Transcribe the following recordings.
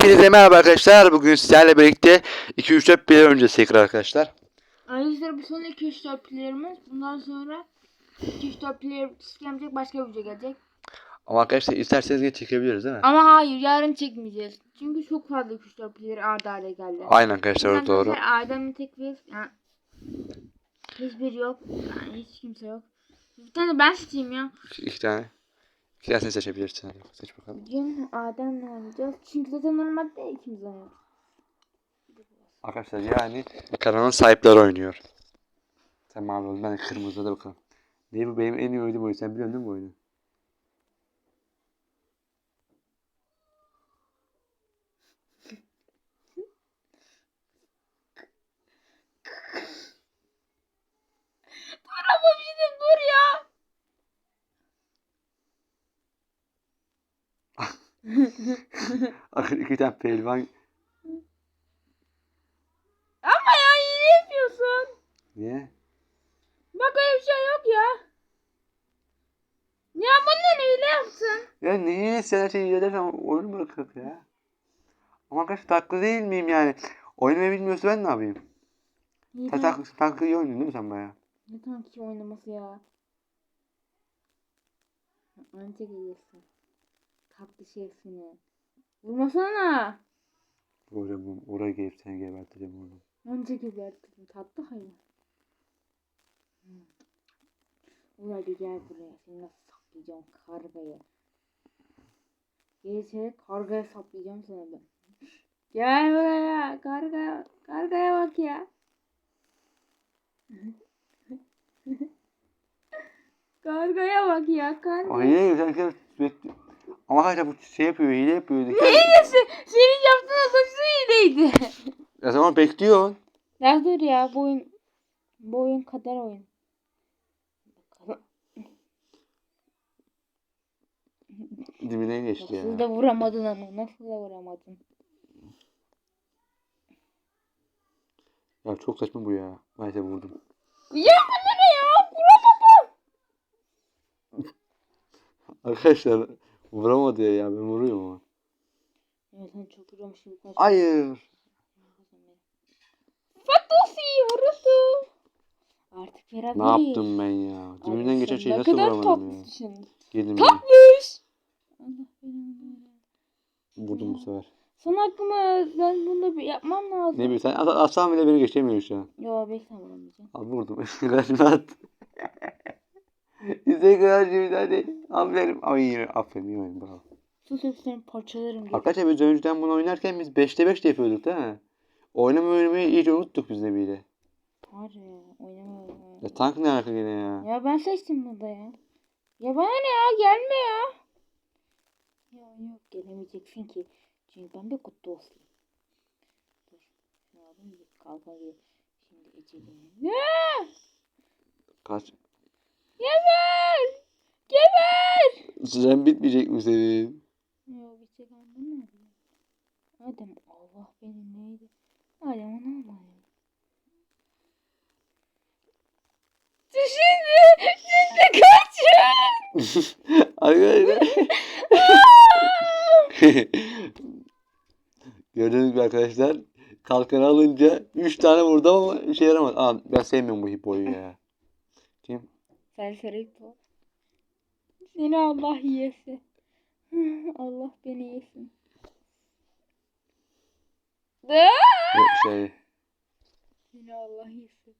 Hepinize merhaba arkadaşlar. Bugün sizlerle birlikte 2-3-4 bir öncesi tekrar arkadaşlar. Arkadaşlar bu son 2-3 4 player'ımız. Bundan sonra 2-3 4 player gelmeyecek başka bir video gelecek. Ama arkadaşlar isterseniz yine çekebiliriz değil mi? Ama hayır yarın çekmeyeceğiz. Çünkü çok fazla 2-3 4 player arda arda geldi. Aynen arkadaşlar o doğru. Adem'in tek bir yani hiçbir yok. Yani hiç kimse yok. Bir tane ben seçeyim ya. İki tane. Tanesini seçebilirsin. Hadi seç bakalım. Bugün Adem'le oynayacağız. Çünkü zaten normalde ikimiz oynuyoruz. Arkadaşlar yani kanalın sahipleri oynuyor. Sen mavi ol. Ben de kırmızıda da bakalım. Ne bu benim en iyi oyunum oyun. Sen biliyorsun değil mi bu oyunu? Dur ama bir diyeyim, dur ya. Arkadaşlar iki tane pehlivan. Ama ya yine yapıyorsun. Niye? Bak öyle bir şey yok ya. Ya bundan öyle yapsın. Ya niye sen her şeyi iyi edersen oyunu bırakıp ya? Ama arkadaşlar taklı değil miyim yani? Oynamayı bilmiyorsa ben ne yapayım? İyi Sen tamam. taklı, iyi oynuyorsun değil mi sen baya? Ne tanki oynaması ya. Anca geliyorsun. Tatlı şeysini. Vurmasana. Bu- oraya gelip seni geberteceğim oğlum. Anca gebertirim. Tatlı hayvan. Hmm. Ulan gel buraya. Seni nasıl saplayacağım kargaya. İçeri kargaya saplayacağım sana ben. Gel buraya. Karga, kargaya bak ya. kargaya bak ya. Kargaya. Sen sen sürekli... Ama hala bu şey yapıyor, hile yapıyor. Hilesi. Senin yaptığın saçlı hileydi. ya zaman bekliyorsun. Ya dur ya bu oyun bu oyun kader oyun. Dibine geçti Nasıl ya. da vuramadın ama nasıl da vuramadın. Ya çok saçma bu ya. Maalesef vurdum. Ya bu ne ya? Vuramadım. Arkadaşlar vuramadı ya, ya ben vuruyorum ama. Ya sen çok vurmuşsun. Hayır. Fatosi vururdu. Artık beraberiz. Ne yaptım ben ya? Dibinden Ay, geçen şeyi ne nasıl kadar vuramadım ya? tatlısın. Ya. Tatlış. Allah belanı. Vurdum bu sefer. Son hakkımı ben bunu bir yapmam lazım. Ne bileyim sen atsan bile beni geçemiyor şu an. Yo bekle vuramayacağım. Al vurdum. Karşıma at. İzle karşımda hadi. Aferin. Ay aferin iyi oyun bravo. Sus hepsini parçalarım. Arkadaşlar biz önceden bunu oynarken biz 5'te 5 de yapıyorduk değil mi? Oynama oynamayı iyice unuttuk biz de bile. Var ya. Ya tank ne alaka gene ya? Ya ben seçtim burada ya. Ya bana ne ya gelme ya. Ya yok gelemeyeceksin ki. Çünkü ben bir kutu olsun. Dur. Alayım bir kalkayım. Şimdi ecelim. Ya! Kaç. Geber! Geber! Süren bitmeyecek mi senin? Bir ben bunu ne yapayım? Adem Allah benim neydi? Adem onu almayayım. Şimdi, şimdi kaçın! Arkadaşlar. Gördüğünüz gibi arkadaşlar. Kalkanı alınca 3 tane vurdum ama işe yaramadı. Aa, ben sevmiyorum bu hippoyu ya. Serseri bu. Seni Allah yesin. Allah beni yesin. Aa! Bu Şey, Seni Allah yesin.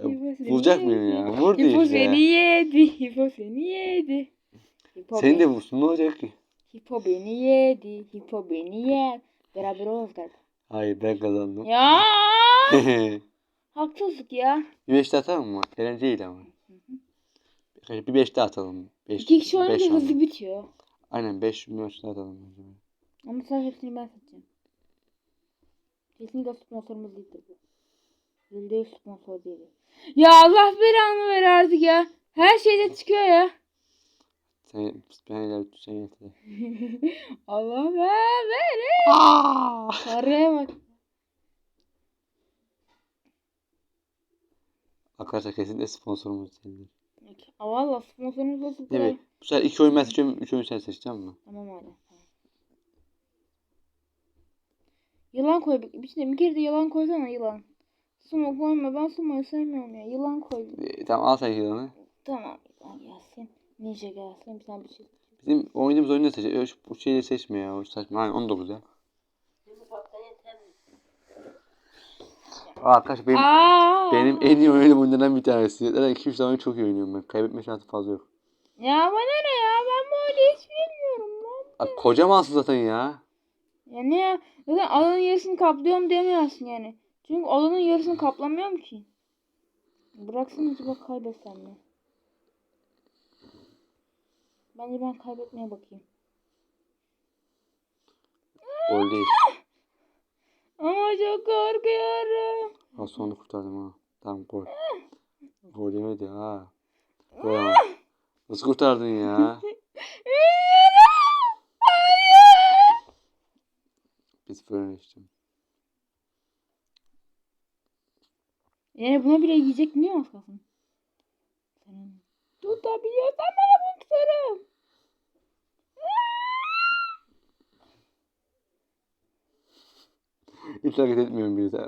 şey seni Bulacak yedi. mıyım ya? Vurdu Hippo işte. seni yedi. Hippo seni yedi. Hippo Seni de beni- vursun ne olacak ki? Hippo beni yedi. Hippo beni yer. Beraber oluruz galiba. Hayır ben kazandım. Ya haksızlık ya. bir beş daha atalım mı? Eğlenceli ama. Bir beş daha atalım. Beş, İki kişi beş oynayınca oldu. hızlı bitiyor. Aynen 5 maç daha atalım. Ama sen hepsini ben seçeceğim. Kesinlikle sponsorumuz değildir bu. Yüzde yüz sponsor değil. Ya Allah belanı ver artık ya. Her şeyde çıkıyor ya. Sen, ben ileride sen yeter. Allah ver ver. Sarıya bak. Arkadaşlar kesinlikle sponsorumuz. Aa, Valla sponsorunuz olsun. Değil mi? Bu sefer iki oyun ben seçiyorum. Üç oyun sen seç tamam mı? Tamam. Tamam. Yılan koy. Bir, bir, bir kere de yılan koysana yılan. Sumo koyma. Ben sumoyu sevmiyorum ya. Yılan koy. Ee, tamam al sen yılanı. Tamam. Yılan gelsin. Ninja gelsin. Bir tane bir şey. Bizim oynadığımız oyunu da seç. Bu şeyi seçme ya. O saçma. Aynen 19 ya. Aa, Arkadaş benim, Aa! benim en iyi oynadığım oyunlardan bir tanesi. Zaten 2-3 tane oyunu çok iyi oynuyorum ben. Kaybetme şansı fazla yok. Ya bana ne ya? Ben bu oyunu hiç bilmiyorum lan. Aa, kocamansın zaten ya. Ya ne ya? Zaten alanın yarısını kaplıyorum demiyorsun yani. Çünkü alanın yarısını kaplamıyorum ki. Bıraksın acaba kaybetsem mi? Bence ben kaybetmeye bakayım. Gol değil. Ama çok korkuyorum. Ha sonunda kurtardım ha. Tamam gol. Gol yemedi ha. Gol ama. Nasıl kurtardın ya? Biz fırına içtim. Yani buna bile yiyecek niye az kalsın? Tutabiliyorsan bana bunu tutarım. Hiç hareket etmiyorum bir de.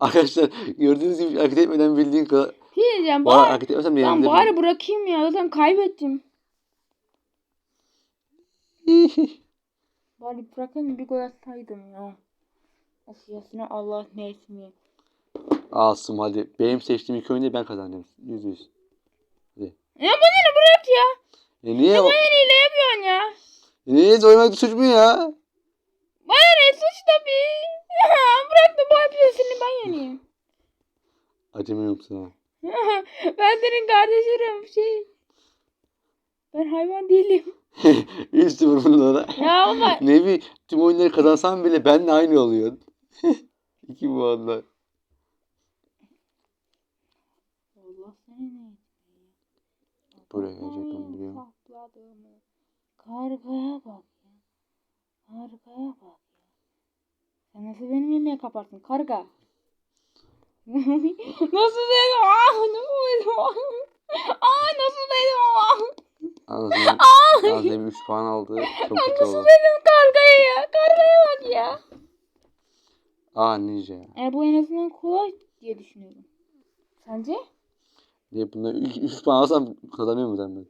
Arkadaşlar gördüğünüz gibi hareket etmeden bildiğin kadar. Bir şey diyeceğim. Bari, hareket etmesem ben yenebilirim. bari bırakayım ya. Zaten kaybettim. Bari bırakayım bir gol atsaydım ya. Sana Allah ne etmiyor. Asım hadi. Benim seçtiğim iki oyunda ben kazandım. Yüz yüz. Ya bana ne bırak ya. E niye? o- Bana ne hile yapıyorsun ya. E niye oynamak suç mu ya? Bana ne suç tabii. Bırak da bu hepsini ben yeneyim. Acımıyorum sana. ben senin kardeşinim şey. Ben hayvan değilim. 3-0 bunlara. Ya ama ne bir tüm oyunları kazansam bile benle aynı oluyor. İki puanla. Allah seni ne. Buraya gelecek ben biliyorum. Sakladığımı. Kargaya bak ya. Kargaya bak ya. Sen nasıl benim yemeğe kaparsın karga? nasıl dedim? Ah nasıl dedim? Ah nasıl dedim? Ah Anasını, Anasını 3 puan aldı. Çok kötü nasıl oldu. dedim kargaya ya? Kargaya bak ya. Aa ninja. ya. E bu en azından kolay diye düşünüyorum. Sence? Diye bunda 3 puan alsam kazanıyor mu ben?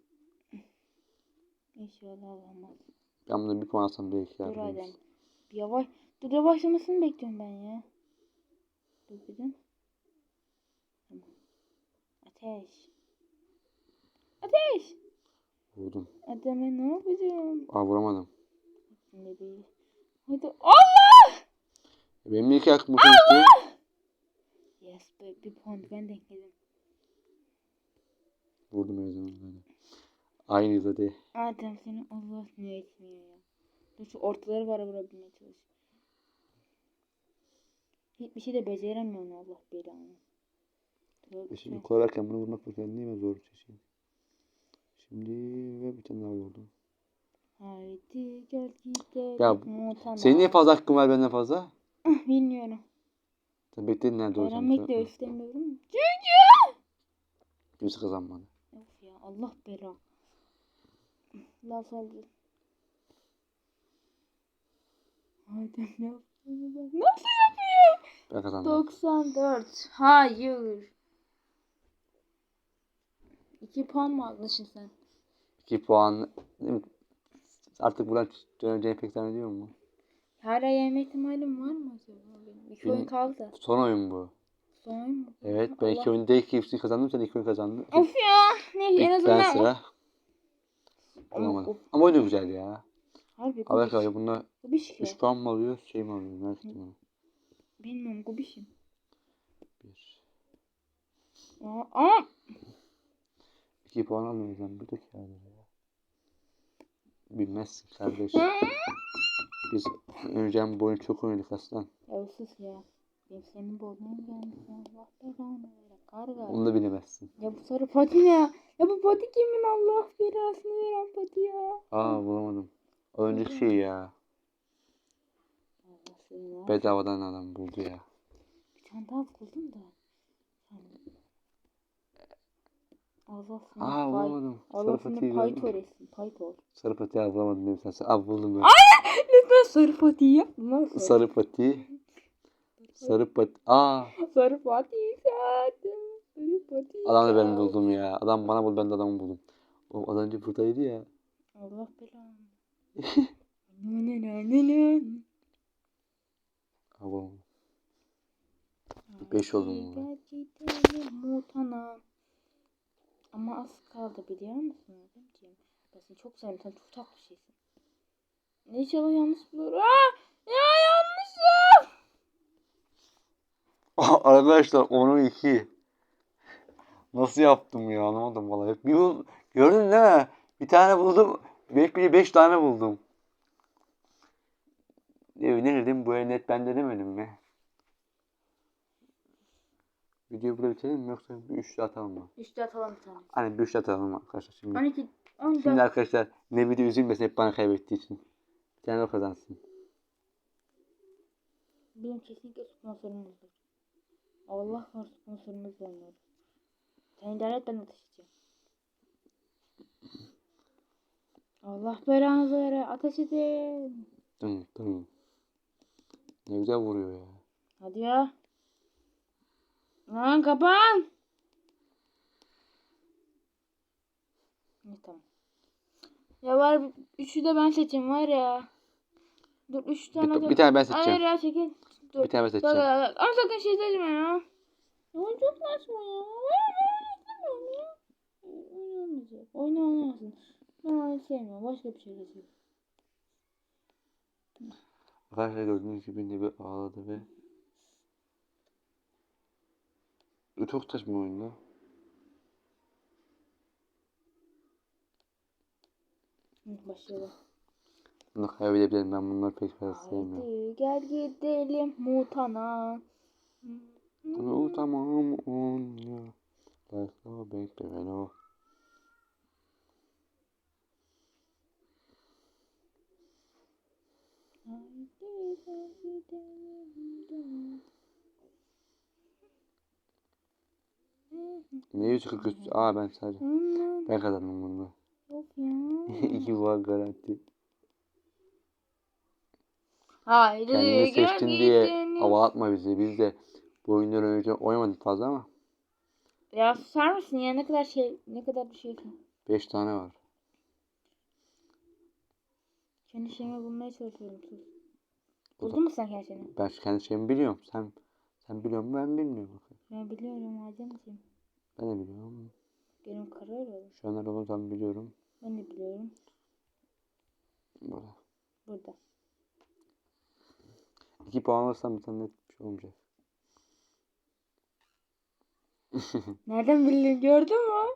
İnşallah olmaz. Ben bunda 1 puan alsam belki Dur ya. hadi. Bir yavaş. Dur yavaşlamasını bekliyorum ben ya. Dur bir de. Tamam. Ateş. Ateş. Vurdum. Adama ne yapacağım? Aa vuramadım. Şimdi bir. Hadi. Allah! Benim ilk hakkım konuştu. Yes be, bir puan ben denkledim. Vurdum her zaman böyle. Aynı hadi. Adem seni Allah ne etmiyor ya. Dur şu ortaları var vurabilmeye çalış. Hiçbir şey de beceremiyorsun Allah belanı. E Şimdi tövbe. kolarken bunu vurmak varken niye ben zor seçeyim? Şimdi ve bir tane daha vurdum. Haydi gel gidelim. Ya. Senin niye fazla hakkın var benden fazla? Bilmiyorum. Sen bekledin nerede olacağını. Öğrenmek de istemiyorum. Kimse kazanmadı. Of ya Allah bela. Laf oldu. Haydi ne yaptığını ben. Nasıl yapıyor? Ben kazandım. 94. Hayır. 2 puan mı aldın şimdi sen? 2 puan. Artık buradan döneceğini pek zannediyor mu? Hala yenme ihtimalim var mı acaba? benim? İki oyun kaldı. Son oyun bu. Son oyun mu? Evet ben iki Allah. oyunda iki hepsini kazandım sen iki oyun kazandın. Of ya. Ne en İlk azından. ben sıra. Ama Bulamadım. of. Ama oyun da güzel ya. Harbi Haber gubiş. kalıyor bunlar Gubiş ki. 3 puan mı alıyor şey mi alıyor merak ettim onu. Bilmiyorum gubişim. 1. Aa, aa. 2 puan almıyor sen bu da kârdır ya. Bilmezsin kardeş. Biz önceden bu oyunu çok oynadık aslan. Ya sus ya. Benim senin boynun gelmiş ya. Allah belanı ver. Karga. Onu da bilemezsin. Ya bu sarı patina. Ya bu pati kimin Allah belasını veren pati ya. Aa bulamadım. O önceki şey ya. Allah seni ya. Bedavadan adam buldu ya. Bir tane daha buldum da. Allah seni Aa pay. bulamadım. Allah Sarı seni patiyi paytor etsin. Paytor. Sarı patiyi bulamadım sen. Aa buldum ben. Lütfen sarı patiyi yapma. Sarı, Sarı pati. Sarı pati. Aa sarı patiyi zaten. Sarı patiyi adam da ben buldum ya. Adam bana buldu ben de adamı buldum. O az önce buradaydı ya. Allah belanı. Ne ne ne ne. Bulamadım. Beş oldu mu? Gel gidelim Mutana. Ama az kaldı biliyor musun? Ben seni çok seviyorum. Sen çok tatlı bir şeysin. İnşallah yanlış bulur. Aa! Ya yanlış ya. Arkadaşlar onu iki. Nasıl yaptım ya anlamadım vallahi. Bir bul gördün değil mi? Bir tane buldum. Beş, bir beş tane buldum. Ne, ne dedim? Bu el net bende demedim mi? Videoyu burada bitirelim mi yoksa bir üçlü atalım mı? İşte atalım bir tane. Hani bir üçlü atalım arkadaşlar şimdi. 12, 14. Şimdi arkadaşlar ne video üzülmesin hep bana kaybettiği için. Tane o kazansın. Benim kesinlikle sponsorumuzdur. Allah var sponsorumuzla oynuyoruz. Sen idare et ben ateşeceğim. Allah belanızı vere ateş edin. Dın dın. Ne güzel vuruyor ya. Hadi ya. Lan kapan. Ne tamam. Ya var üçü de ben seçeyim var ya. Dur üç tane Bir, bir tane ben Hayır seçeceğim. ya çekil. Dur. Bir tane ben Bak, seçeceğim. bak, bak. Ama sakın şey seçme ya. Ya çok saçma ya. Oynamayacak. Oyna oynasın. Ben onu sevmiyorum. Başka bir şey seçeyim. Arkadaşlar gördüğünüz gibi ne bir ağladı ve Bu çok saçma oyunda. Başlayalım. Bunu kaybedebilirim ben bunları pek fazla sevmiyorum. Haydi gel gidelim Mutana. Bunu tamam on ya. Başla bekle beni o. Haydi gel gidelim. Ne 143? Aa ben sadece. Ben kazandım bunu. Yok ya. İki puan garanti. Haydi Kendini gel seçtin diye gidelim. hava atma bizi. Biz de bu oyunları önce oynamadık fazla ama Ya susar mısın ya ne kadar şey ne kadar bir şey. 5 tane var. Kendi şeyimi bulmaya çalışıyorum Buldun mu sen kendi şeyini? Ben kendi şeyimi biliyorum. Sen sen biliyor musun? Ben bilmiyorum. Ben biliyorum Ademciğim. Ben de biliyorum. Benim karar oğlum. Şu an tam biliyorum. Ben de biliyorum. Burada. Burada. 2 puan alırsam bir tane net bir şey olmayacak. Nereden bildin gördün mü?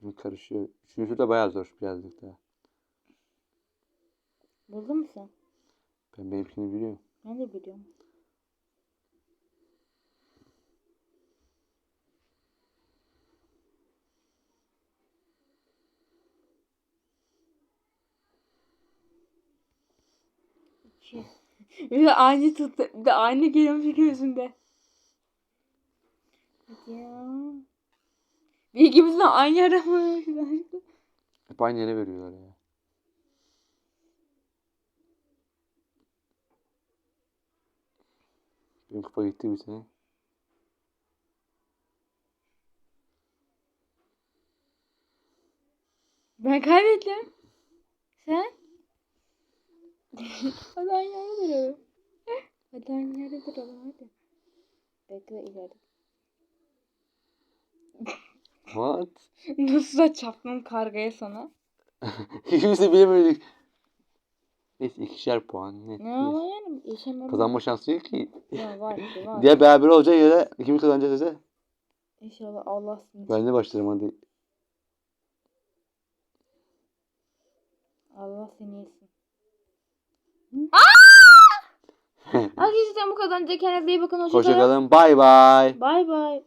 Şimdi karışıyor. Üçüncüsü de bayağı zor birazcık daha. Buldun mu sen? Ben benimkini biliyorum. Ben de biliyorum. İki. Bir de aynı tuttu. Bir de aynı geliyormuş gözünde. Ya. İkimiz de aynı arama. Hep aynı yere veriyorlar ya. Benim kafa gitti bir sene. Ben kaybettim. Sen? hadi aynı yerde duralım. Hadi aynı yerde duralım hadi. Bekle ileride. What? Nasıl da çarptım kargaya sana? İkimiz de bilemedik. Neyse ikişer puan. Ne ama yani yaşamam. Kazanma şansı yok ki. Ya var ki var. Diğer beraber olacak yere ikimiz kazanacağız ise. İnşallah Allah seni Ben de başlarım hadi. Allah seni. Arkadaşlar bu kadar. Kendinize iyi bakın. Hoşçakalın. Hoşçakalın. Bay bay. Bay bay.